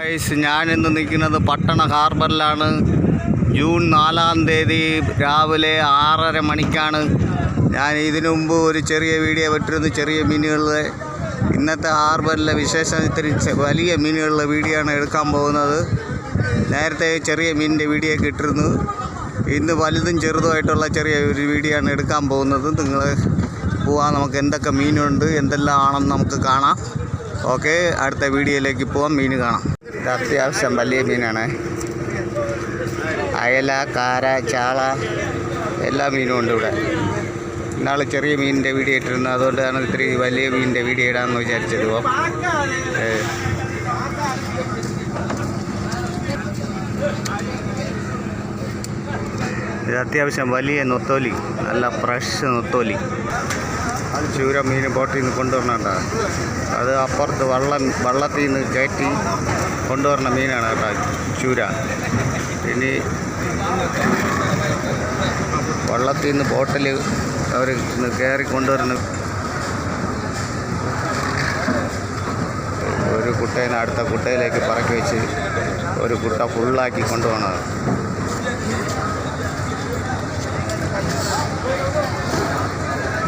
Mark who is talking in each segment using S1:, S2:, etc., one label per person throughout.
S1: Guys ഞാനിന്ന് നിൽക്കുന്നത് പട്ടണ ഹാർബറിലാണ്. June നാലാം തീയതി രാവിലെ ആറര മണിക്കാണ്. ഞാൻ ഇതിനു മുമ്പ് ഒരു ചെറിയ വീഡിയോ പറ്റിരുന്നു ചെറിയ മീനുകളുടെ ഇന്നത്തെ ഹാർബറിലെ വിശേഷം ഇത്തിരി വലിയ മീനുകളുടെ വീഡിയോ ആണ് എടുക്കാൻ പോകുന്നത്. നേരത്തെ ചെറിയ മീനിന്റെ വീഡിയോ ഒക്കെ ഇട്ടിരുന്നു. ഇന്ന് വലുതും ചെറുതുമായിട്ടുള്ള ചെറിയ ഒരു വീഡിയോ ആണ് എടുക്കാൻ പോകുന്നത്. നിങ്ങൾ പോവാൻ നമുക്ക് എന്തൊക്കെ മീനുണ്ട് എന്തെല്ലാം ആണെന്ന് നമുക്ക് കാണാം. ഓക്കെ അടുത്ത വീഡിയോയിലേക്ക് പോവാം മീൻ കാണാം. ഇത് അത്യാവശ്യം വലിയ മീനാണ്. അയല കാര ചാള എല്ലാ മീനും ഉണ്ട് ഇവിടെ. ഇന്നാൾ ചെറിയ മീനിന്റെ വീഡിയോ ഇട്ടിരുന്നു. അതുകൊണ്ടാണ് ഇത്തിരി വലിയ മീനിന്റെ വീഡിയോ ഇടാമെന്ന് വിചാരിച്ചത്. ഓ. ഇത് അത്യാവശ്യം വലിയ നൊത്തോലി. നല്ല ഫ്രഷ് നൊത്തോലി. ചൂര മീൻ ബോട്ടിൽ നിന്ന് കൊണ്ടുവരണണ്ട? അത് അപ്പുറത്ത് വള്ളം വള്ളത്തിൽ നിന്ന് കയറ്റി കൊണ്ടുവരണ മീനാണ് കേട്ടോ ചൂര. ഇനി വള്ളത്തിൽ നിന്ന് ബോട്ടിൽ അവർ കയറി കൊണ്ടുവരുന്ന. ഒരു കുട്ടേനെ അടുത്ത കുട്ടയിലേക്ക് പറക്കി വെച്ച് ഒരു കുട്ട ഫുള്ളാക്കി കൊണ്ടുപോകണത്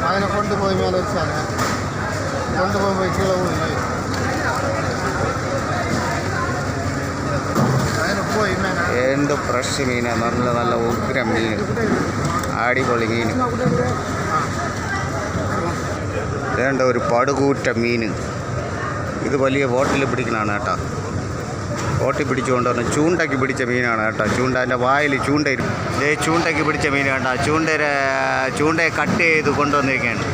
S2: അതിനെ കൊണ്ടുപോയി മേലെ വെച്ചാണ്. കീഴെ വീഴുന്നത് അതിനെ
S1: എന്ത് ഫ്രഷ് മീനാണ് നല്ല നല്ല ഉഗ്രം മീൻ. അടിപൊളി മീൻ. വേണ്ട ഒരു പടുകൂറ്റ മീൻ. ഇത് വലിയ ബോട്ടിൽ പിടിക്കണതാണ് കേട്ടോ. ബോട്ടിൽ പിടിച്ചുകൊണ്ട് വന്ന് ചൂണ്ടയ്ക്ക് പിടിച്ച മീനാണ് കേട്ടോ. ചൂണ്ടന്റെ വായിൽ ചൂണ്ട ചൂണ്ടയ്ക്ക് പിടിച്ച മീനാണ് കേട്ടോ. ചൂണ്ടര ചൂണ്ടയെ കട്ട് ചെയ്ത് കൊണ്ടുവന്നിരിക്കുകയാണ്.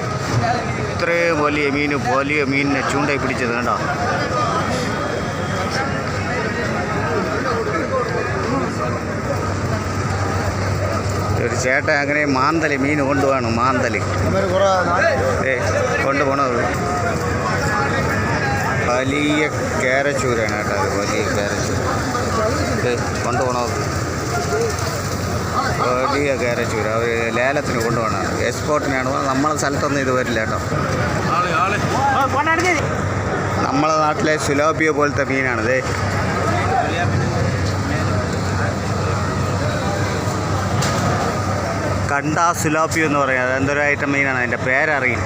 S1: ഇത്രയും വലിയ മീൻ വലിയ മീനിനെ ചൂണ്ടയിൽ പിടിച്ചത് കേട്ടോ ഒരു ചേട്ടൻ അങ്ങനെ മാന്തൽ മീൻ കൊണ്ടുപോകണം
S2: മാന്തൽ.
S1: ഏ കൊണ്ടുപോകണത് വലിയ കേരച്ചൂരാണ് കേട്ടോ വലിയ കേരച്ചൂര. ഇത് വലിയ വരും അവർ ലേലത്തിന് കൊണ്ടുപോകണം. എക്സ്പോർട്ടിനാണ്. നമ്മളെ സ്ഥലത്തൊന്നും ഇത് വരില്ല കേട്ടോ. നമ്മളെ നാട്ടിലെ സുലോബിയ പോലത്തെ മീനാണിത് കണ്ടാ സുലോപ്പി എന്ന് പറയുന്നത് എന്തൊരു ഐറ്റം മീനാണ്. അതിന്റെ പേരറിയില്ല.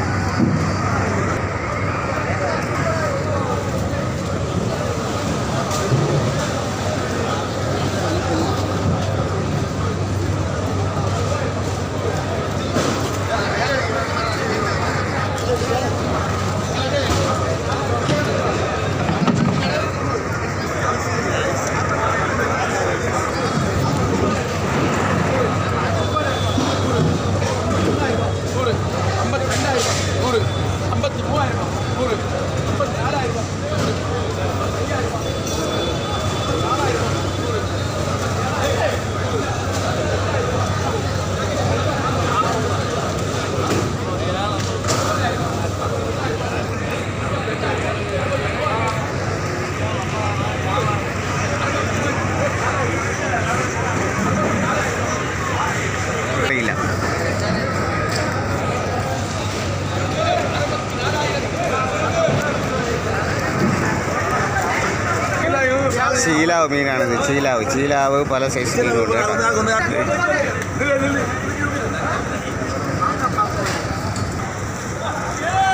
S1: ചീലാവ് മീനാണിത് ചീലാവ് ചീലാവ് പല സൈസ് മീനുണ്ട്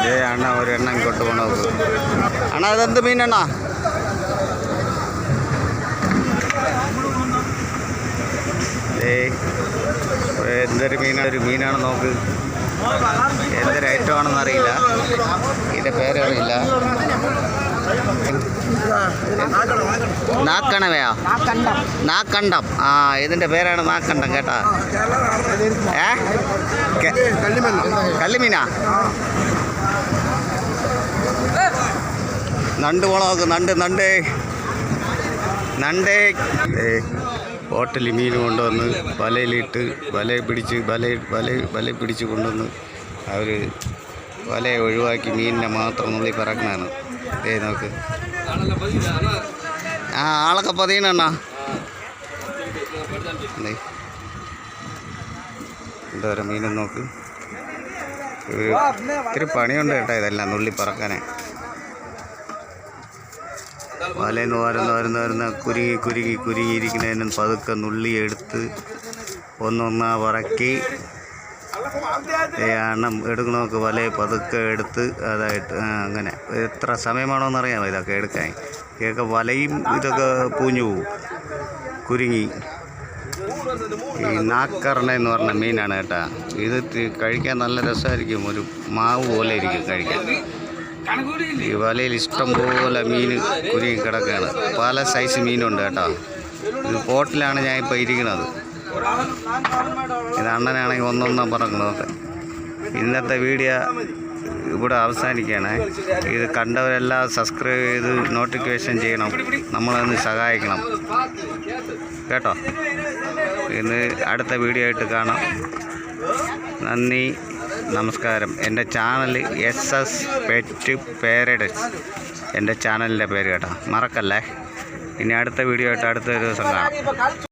S1: ഏ അണ്ണ ഒരു എണ്ണ ഇങ്ങോട്ട് പോണത് അണ്ണ അതെന്ത് മീനണ്ണ എന്തൊരു മീനാണ് ഒരു മീനാണ് നോക്ക്. എന്തൊരു ഐറ്റം ആണെന്ന് അറിയില്ല. ഇതിന്റെ പേരറിയില്ല. നാക്കണവയോ? നാക്കണ്ടം. ആ ഇതിന്റെ പേരാണ് നാക്കണ്ടം കേട്ടാ. ഏ? കല്ലുമീനാ? നണ്ട് പോണ നണ്ട് നണ്ട്. നണ്ട്. ഹോട്ടലിൽ മീൻ കൊണ്ടുവന്ന് വലയിലിട്ട് വല പിടിച്ച് വല വല വല പിടിച്ച് കൊണ്ടുവന്ന് അവർ വലയെ ഒഴിവാക്കി മീനിനെ മാത്രം നുള്ളി പറക്കണാണ് ഏ നോക്ക്. ആ ആളൊക്കെ പതിയണണ്ണ എന്തോരം മീനും നോക്ക്. ഒരു ഇത്തിരി പണിയുണ്ട് കേട്ടോ ഇതെല്ലാം നുള്ളി പറക്കാനേ. വലയിൽ നിന്ന് വരുന്ന വരുന്ന വരുന്ന കുരുങ്ങി കുരുങ്ങി കുരുങ്ങിയിരിക്കുന്നതിനും പതുക്കെ നുള്ളി എടുത്ത് ഒന്നൊന്നാ പറക്കി എണ്ണം എടുക്കണമൊക്കെ വലയെ പതുക്കെ എടുത്ത് അതായിട്ട് അങ്ങനെ. എത്ര സമയമാണോന്ന് അറിയാമോ ഇതൊക്കെ എടുക്കാൻ? ഇതൊക്കെ വലയും ഇതൊക്കെ പൂഞ്ഞു പോവും. കുരുങ്ങി. ഈ നാക്കറണ എന്ന് പറഞ്ഞ മീനാണ് കേട്ടാ. ഇത് കഴിക്കാൻ നല്ല രസമായിരിക്കും. ഒരു മാവ് പോലെ ഇരിക്കും കഴിക്കാൻ. ഈ വലയിൽ ഇഷ്ടം പോലെ മീൻ കുരുങ്ങി കിടക്കുകയാണ്. പല സൈസ് മീനുണ്ട് കേട്ടോ. ഇത് ഹോട്ടലാണ് ഞാൻ ഇപ്പോൾ ഇരിക്കുന്നത്. ഇത് അണ്ണനാണെങ്കിൽ ഒന്നൊന്നും പറഞ്ഞത്. ഇന്നത്തെ വീഡിയോ ഇവിടെ അവസാനിക്കുകയാണ്. ഇത് കണ്ടവരെല്ലാം സബ്സ്ക്രൈബ് ചെയ്ത് നോട്ടിഫിക്കേഷൻ ചെയ്യണം. നമ്മളൊന്ന് സഹായിക്കണം. കേട്ടോ? ഇന്ന് അടുത്ത വീഡിയോ ആയിട്ട് കാണാം. നന്ദി. നമസ്കാരം. എന്റെ channel S S pet paradise എന്റെ ചാനലിന്റെ പേര് കേട്ടോ. മറക്കല്ലേ? ഇനി അടുത്ത വീഡിയോ ആയിട്ട് അടുത്ത ദിവസം കാണാം.